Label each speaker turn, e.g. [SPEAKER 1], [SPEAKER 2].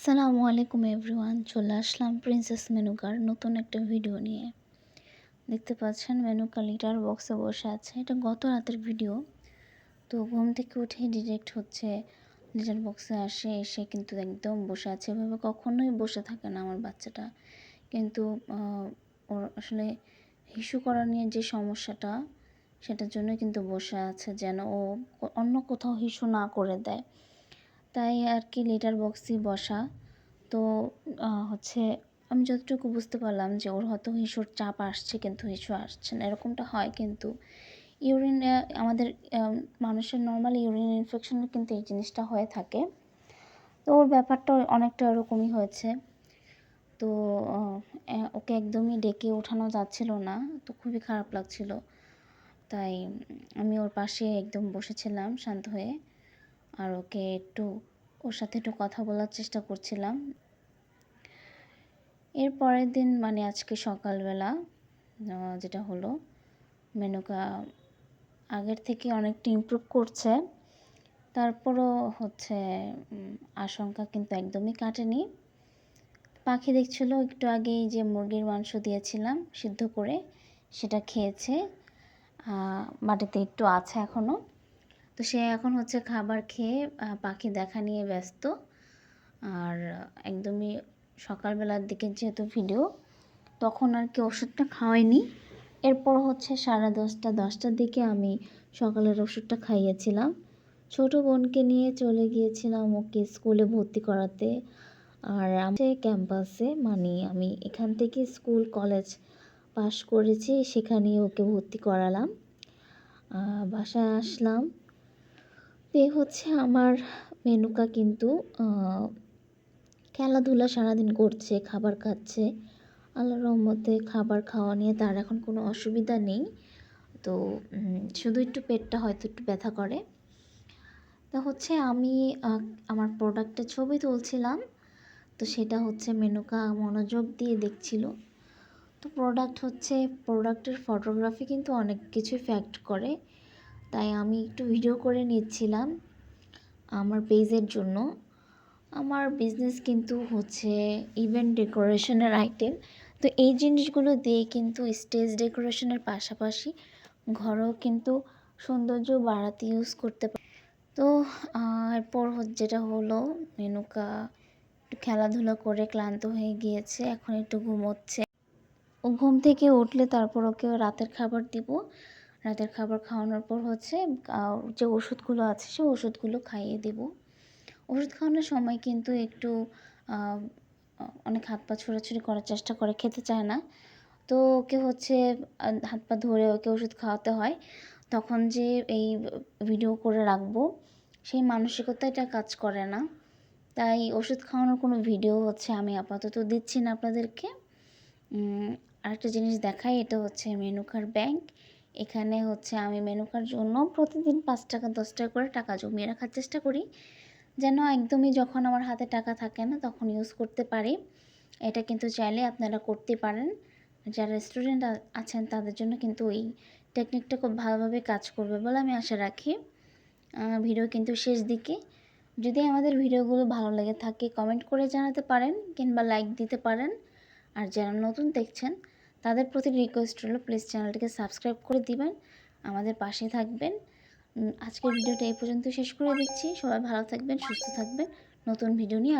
[SPEAKER 1] আসসালামু আলাইকুম এভরিওয়ান, চলে আসলাম প্রিন্সেস মেনুকার নতুন একটা ভিডিও নিয়ে। দেখতে পাচ্ছেন মেনুকা লিটার বক্সে বসে আছে। এটা গত রাতের ভিডিও তো ঘুম থেকে উঠে ডিরেক্ট হচ্ছে লিটার বক্সে আসে, এসে কিন্তু একদম বসে আছে। এভাবে কখনোই বসে থাকে না আমার বাচ্চাটা। কিন্তু ওর আসলে হিসু করা নিয়ে যে সমস্যাটা, সেটার জন্য কিন্তু বসে আছে যেন ও অন্য কোথাও হিসু না করে দেয়। তাই আর কি লেটার বক্সই বসা। তো হচ্ছে আমি যতটুকু বুঝতে পারলাম যে ওর হয়তো হিসুর চাপ আসছে কিন্তু হিসু আসছে না, এরকমটা হয় কিন্তু। ইউরিন আমাদের মানুষের নর্মাল ইউরিন ইনফেকশনে কিন্তু এই জিনিসটা হয়ে থাকে। তো ওর ব্যাপারটা অনেকটা ওরকমই হয়েছে। তো ওকে একদমই ডেকে ওঠানো যাচ্ছিল না, তো খুবই খারাপ লাগছিল। তাই আমি ওর পাশে একদম বসেছিলাম শান্ত হয়ে। আর ওকে একটু ওর সাথে একটু কথা বলার চেষ্টা করছিলাম। এর পরের দিন মানে আজকে সকালবেলা যেটা হলো, মেনুকা আগের থেকে অনেকটা ইমপ্রুভ করছে। তারপরও হচ্ছে আশঙ্কা কিন্তু একদমই কাটেনি। পাখি দেখছিল, একটু আগেই যে মুরগির মাংস দিয়েছিলাম সিদ্ধ করে, সেটা খেয়েছে। মাটিতে একটু আছে এখনও তো সে এখন হচ্ছে খাবার খেয়ে পাখি দেখা নিয়ে ব্যস্ত। আর একদমই সকালবেলার দিকে যেহেতু ভিডিও তখন আর কি ওষুধটা খাওয়াইনি। এরপর হচ্ছে সাড়ে দশটা, দশটার দিকে আমি সকালের ওষুধটা খাইয়েছিলাম। ছোট বোনকে নিয়ে চলে গিয়েছিলাম ওকে স্কুলে ভর্তি করাতে। আর আমি ক্যাম্পাসে মানে আমি এখান থেকে স্কুল কলেজ পাশ করেছি সেখানে ওকে ভর্তি করালাম। বাসায় আসলাম। এ হচ্ছে আমার মেনুকা কিন্তু খেলাধুলা সারাদিন করছে, খাবার খাচ্ছে। আল্লাহ রহমতে খাবার খাওয়া নিয়ে তার এখন কোনো অসুবিধা নেই। তো শুধু একটু পেটটা হয়তো একটু ব্যথা করে। তা হচ্ছে আমি আমার প্রোডাক্টের ছবি তুলছিলাম। তো সেটা হচ্ছে মেনুকা মনোযোগ দিয়ে দেখছিল। তো প্রোডাক্ট হচ্ছে প্রোডাক্টের ফটোগ্রাফি কিন্তু অনেক কিছু ফ্যাক্ট করে। তাই আমি একটু ভিডিও করে নিচ্ছিলাম আমার পেজের জন্য। আমার বিজনেস কিন্তু হচ্ছে ইভেন্ট ডেকোরেশনের আইটেম তো এই জিনিসগুলো দিয়ে কিন্তু স্টেজ ডেকোরেশনের পাশাপাশি ঘরেও কিন্তু সৌন্দর্য বাড়াতে ইউজ করতে পারে তো, এরপর যেটা হলো, মেনুকা একটু খেলাধুলা করে ক্লান্ত হয়ে গিয়েছে, এখন একটু ঘুমোচ্ছে। ও ঘুম থেকে উঠলে তারপর ওকে রাতের খাবার দিব। রাতের খাবার খাওয়ানোর পর হচ্ছে যে ওষুধগুলো আছে, সে ওষুধগুলো খাইয়ে দেব। ওষুধ খাওয়ানোর সময় কিন্তু একটু অনেক হাত পা ছোড়াছুড়ি করার চেষ্টা করে, খেতে চায় না। তো ওকে হচ্ছে হাত পা ধরে ওকে ওষুধ খাওয়াতে হয়। তখন যে এই ভিডিও করে রাখব, সেই মানসিকতাটা কাজ করে না। তাই ওষুধ খাওয়ানোর কোনো ভিডিও হচ্ছে আমি আপাতত দিচ্ছি না আপনাদেরকে। আরেকটা জিনিস দেখাই, এটা হচ্ছে মেনুকার ব্যাংক। এখানে হচ্ছে আমি মেনুকার জন্য প্রতিদিন পাঁচ টাকা, দশ টাকা করে টাকা জমিয়ে রাখার চেষ্টা করি। যেন একদমই যখন আমার হাতে টাকা থাকে না, তখন ইউজ করতে পারি। এটা কিন্তু চাইলে আপনারা করতে পারেন। যারা স্টুডেন্ট আছেন তাদের জন্য কিন্তু এই টেকনিকটা খুব ভালোভাবে কাজ করবে বলে আমি আশা রাখি। ভিডিও কিন্তু শেষ দিকে। যদি আমাদের ভিডিওগুলো ভালো লেগে থাকে কমেন্ট করে জানাতে পারেন কিংবা লাইক দিতে পারেন। আর যারা নতুন দেখছেন তাদের প্রতি রিকোয়েস্ট হলো প্লিজ চ্যানেলটিকে সাবস্ক্রাইব করে দিবেন, আমাদের পাশে থাকবেন। আজকের ভিডিওটা এই পর্যন্ত শেষ করে দিচ্ছি। সবাই ভালো থাকবেন, সুস্থ থাকবেন। নতুন ভিডিও নিয়ে